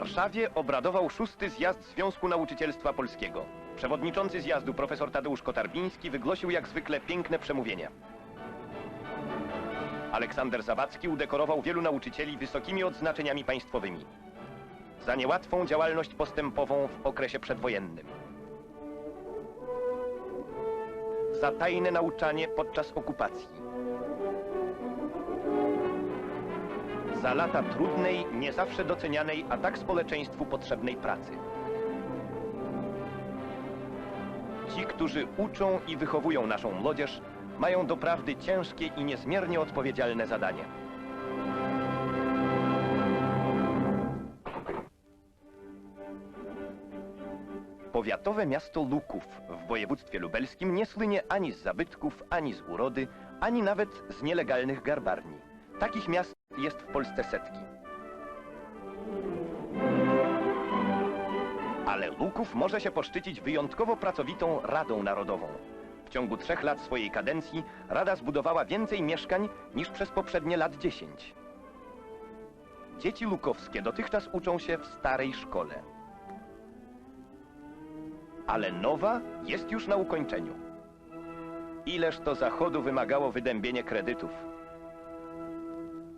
Warszawie obradował szósty zjazd Związku Nauczycielstwa Polskiego. Przewodniczący zjazdu profesor Tadeusz Kotarbiński wygłosił jak zwykle piękne przemówienie. Aleksander Zawadzki udekorował wielu nauczycieli wysokimi odznaczeniami państwowymi. Za niełatwą działalność postępową w okresie przedwojennym. Za tajne nauczanie podczas okupacji. Za lata trudnej, nie zawsze docenianej, a tak społeczeństwu potrzebnej pracy. Ci, którzy uczą i wychowują naszą młodzież, mają doprawdy ciężkie i niezmiernie odpowiedzialne zadanie. Powiatowe miasto Luków w województwie lubelskim nie słynie ani z zabytków, ani z urody, ani nawet z nielegalnych garbarni. Takich miast jest w Polsce setki. Ale Luków może się poszczycić wyjątkowo pracowitą Radą Narodową. W ciągu trzech lat swojej kadencji Rada zbudowała więcej mieszkań niż przez poprzednie lat 10. Dzieci lukowskie dotychczas uczą się w starej szkole. Ale nowa jest już na ukończeniu. Ileż to zachodu wymagało wydębienie kredytów.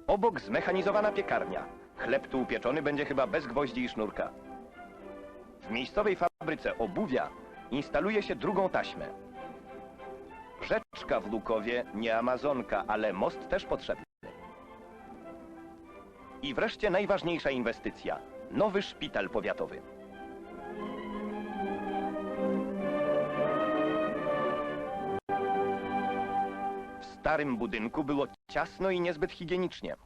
Obok zmechanizowana piekarnia. Chleb tu upieczony będzie chyba bez gwoździ i sznurka. W miejscowej fabryce obuwia instaluje się drugą taśmę. Rzeczka w Lukowie, nie Amazonka, ale most też potrzebny. I wreszcie najważniejsza inwestycja. Nowy szpital powiatowy. Starym budynku było ciasno i niezbyt higienicznie.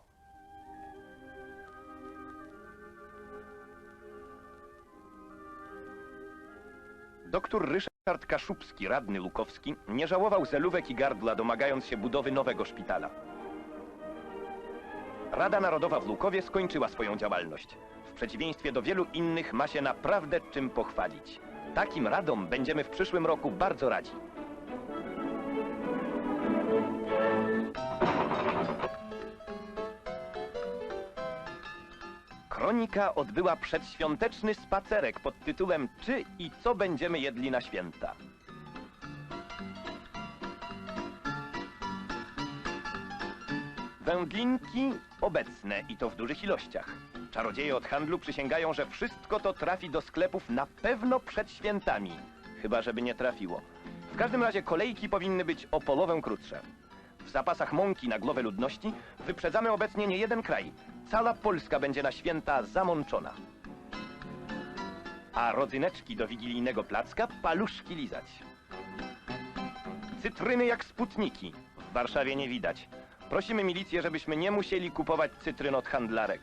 Doktor Ryszard Kaszubski, radny Lukowski, nie żałował zelówek i gardła, domagając się budowy nowego szpitala. Rada Narodowa w Lukowie skończyła swoją działalność. W przeciwieństwie do wielu innych ma się naprawdę czym pochwalić. Takim radom będziemy w przyszłym roku bardzo radzi. Kronika odbyła przedświąteczny spacerek pod tytułem Czy i co będziemy jedli na święta? Wędlinki obecne i to w dużych ilościach. Czarodzieje od handlu przysięgają, że wszystko to trafi do sklepów na pewno przed świętami. Chyba, żeby nie trafiło. W każdym razie kolejki powinny być o połowę krótsze. W zapasach mąki na głowę ludności wyprzedzamy obecnie nie jeden kraj. Cała Polska będzie na święta zamączona. A rodzyneczki do wigilijnego placka paluszki lizać. Cytryny jak sputniki. W Warszawie nie widać. Prosimy milicję, żebyśmy nie musieli kupować cytryn od handlarek.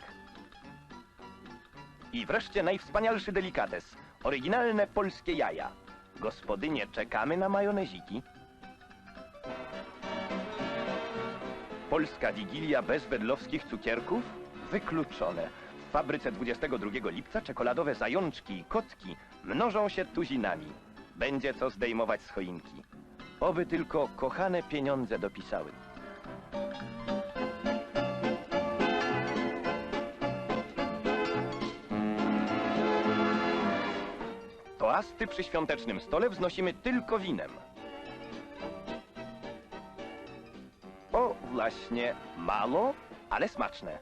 I wreszcie najwspanialszy delikates. Oryginalne polskie jaja. Gospodynie, czekamy na majoneziki. Polska Wigilia bez wedlowskich cukierków? Wykluczone. W fabryce 22 lipca czekoladowe zajączki i kotki mnożą się tuzinami. Będzie co zdejmować z choinki. Oby tylko kochane pieniądze dopisały. Toasty przy świątecznym stole wznosimy tylko winem. Właśnie, mało, ale smaczne.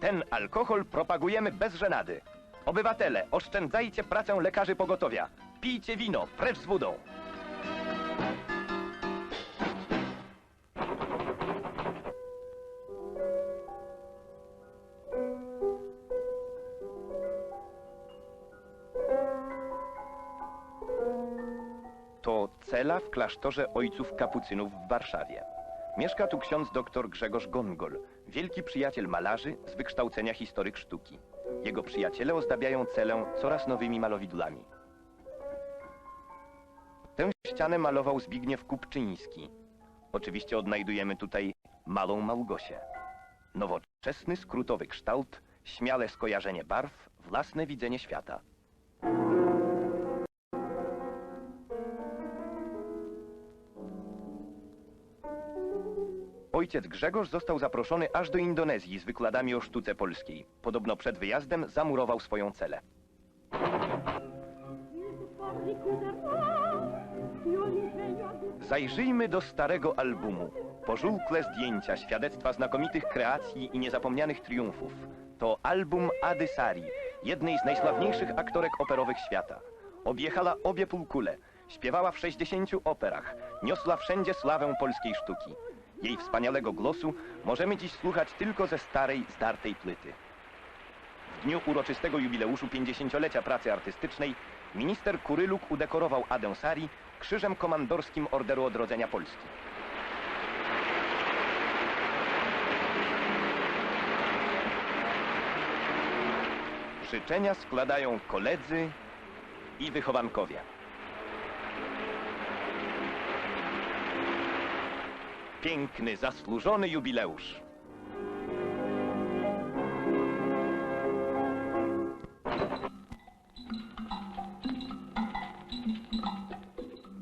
Ten alkohol propagujemy bez żenady. Obywatele, oszczędzajcie pracę lekarzy pogotowia. Pijcie wino, precz z wodą. To cela w klasztorze ojców kapucynów w Warszawie. Mieszka tu ksiądz dr Grzegorz Gongol, wielki przyjaciel malarzy z wykształcenia historyk sztuki. Jego przyjaciele ozdabiają celę coraz nowymi malowidłami. Tę ścianę malował Zbigniew Kupczyński. Oczywiście odnajdujemy tutaj malą Małgosię. Nowoczesny, skrótowy kształt, śmiałe skojarzenie barw, własne widzenie świata. Ojciec Grzegorz został zaproszony aż do Indonezji z wykładami o sztuce polskiej. Podobno przed wyjazdem zamurował swoją celę. Zajrzyjmy do starego albumu. Pożółkłe zdjęcia, świadectwa znakomitych kreacji i niezapomnianych triumfów. To album Ady Sari, jednej z najsławniejszych aktorek operowych świata. Objechała obie półkule, śpiewała w 60 operach, niosła wszędzie sławę polskiej sztuki. Jej wspaniałego głosu możemy dziś słuchać tylko ze starej, zdartej płyty. W dniu uroczystego jubileuszu 50-lecia pracy artystycznej minister Kuryluk udekorował Adę Sari krzyżem komandorskim Orderu Odrodzenia Polski. Życzenia składają koledzy i wychowankowie. Piękny, zasłużony jubileusz.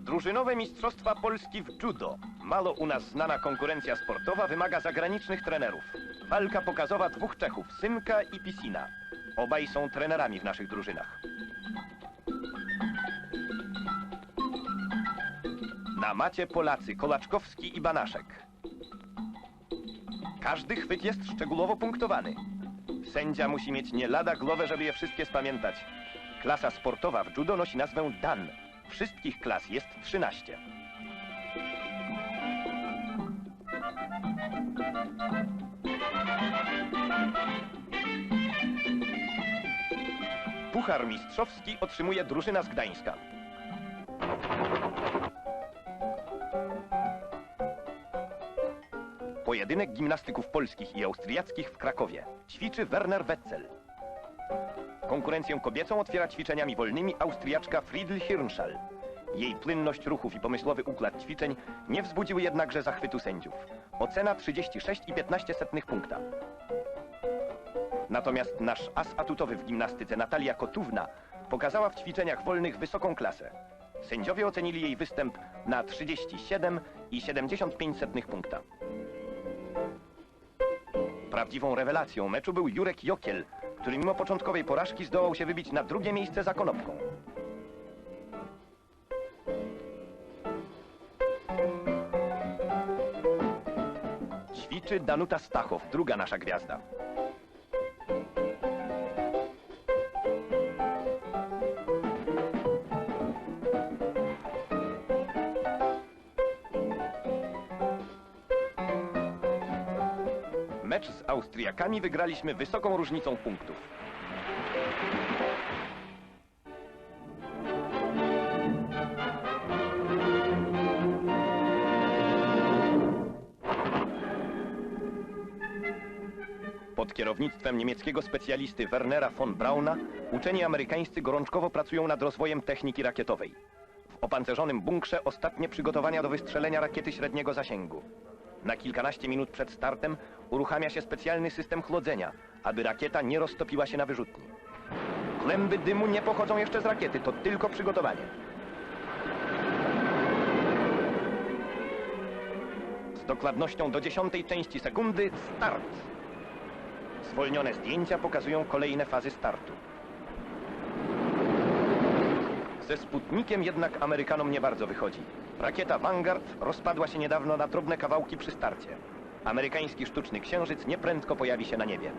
Drużynowe Mistrzostwa Polski w judo. Mało u nas znana konkurencja sportowa wymaga zagranicznych trenerów. Walka pokazowa dwóch Czechów, Synka i Pisina. Obaj są trenerami w naszych drużynach. Na macie Polacy Kolaczkowski i Banaszek. Każdy chwyt jest szczegółowo punktowany. Sędzia musi mieć nie lada głowę, żeby je wszystkie spamiętać. Klasa sportowa w judo nosi nazwę Dan. Wszystkich klas jest 13. Puchar mistrzowski otrzymuje drużyna z Gdańska. Pojedynek gimnastyków polskich i austriackich w Krakowie. Ćwiczy Werner Wetzel. Konkurencję kobiecą otwiera ćwiczeniami wolnymi Austriaczka Friedl Hirnschall. Jej płynność ruchów i pomysłowy układ ćwiczeń nie wzbudziły jednakże zachwytu sędziów. Ocena 36,15 punkta. Natomiast nasz as atutowy w gimnastyce Natalia Kotówna pokazała w ćwiczeniach wolnych wysoką klasę. Sędziowie ocenili jej występ na 37,75 punkta. Prawdziwą rewelacją meczu był Jurek Jokiel, który mimo początkowej porażki zdołał się wybić na drugie miejsce za Konopką. Ćwiczy Danuta Stachow, druga nasza gwiazda. Austriakami wygraliśmy wysoką różnicą punktów. Pod kierownictwem niemieckiego specjalisty Wernera von Brauna uczeni amerykańscy gorączkowo pracują nad rozwojem techniki rakietowej. W opancerzonym bunkrze ostatnie przygotowania do wystrzelenia rakiety średniego zasięgu. Na kilkanaście minut przed startem uruchamia się specjalny system chłodzenia, aby rakieta nie roztopiła się na wyrzutni. Kłęby dymu nie pochodzą jeszcze z rakiety, to tylko przygotowanie. Z dokładnością do dziesiątej części sekundy start. Zwolnione zdjęcia pokazują kolejne fazy startu. Ze Sputnikiem jednak Amerykanom nie bardzo wychodzi. Rakieta Vanguard rozpadła się niedawno na drobne kawałki przy starcie. Amerykański sztuczny księżyc nieprędko pojawi się na niebie.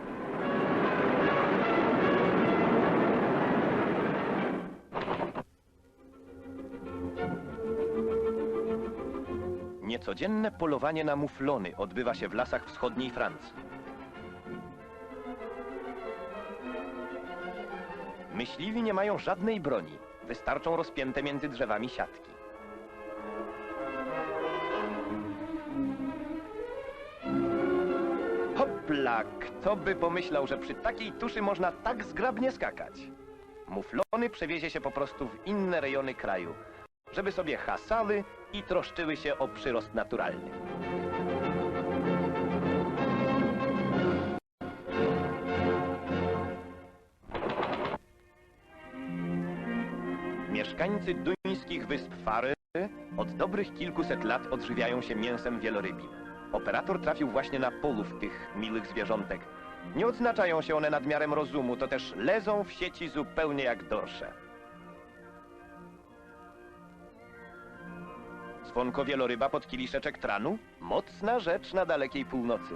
Niecodzienne polowanie na muflony odbywa się w lasach wschodniej Francji. Myśliwi nie mają żadnej broni. Wystarczą rozpięte między drzewami siatki. Hopla! Kto by pomyślał, że przy takiej tuszy można tak zgrabnie skakać? Muflony przewiezie się po prostu w inne rejony kraju, żeby sobie hasały i troszczyły się o przyrost naturalny. Mieszkańcy duńskich wysp Fary od dobrych kilkuset lat odżywiają się mięsem wielorybim. Operator trafił właśnie na polów tych miłych zwierzątek. Nie odznaczają się one nadmiarem rozumu, to też lezą w sieci zupełnie jak dorsze. Dzwonko wieloryba pod kieliszeczek tranu? Mocna rzecz na dalekiej północy.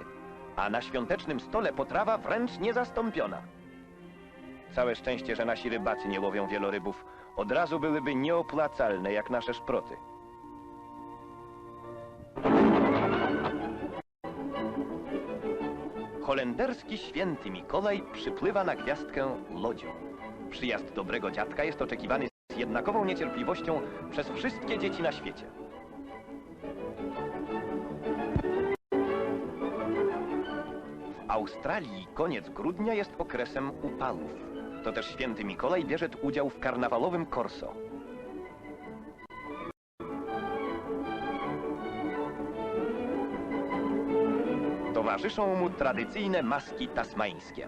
A na świątecznym stole potrawa wręcz niezastąpiona. Całe szczęście, że nasi rybacy nie łowią wielorybów. Od razu byłyby nieopłacalne jak nasze szproty. Holenderski święty Mikołaj przypływa na gwiazdkę lodzią. Przyjazd dobrego dziadka jest oczekiwany z jednakową niecierpliwością przez wszystkie dzieci na świecie. W Australii koniec grudnia jest okresem upałów. To też święty Mikołaj bierze udział w karnawalowym korso. Towarzyszą mu tradycyjne maski tasmańskie.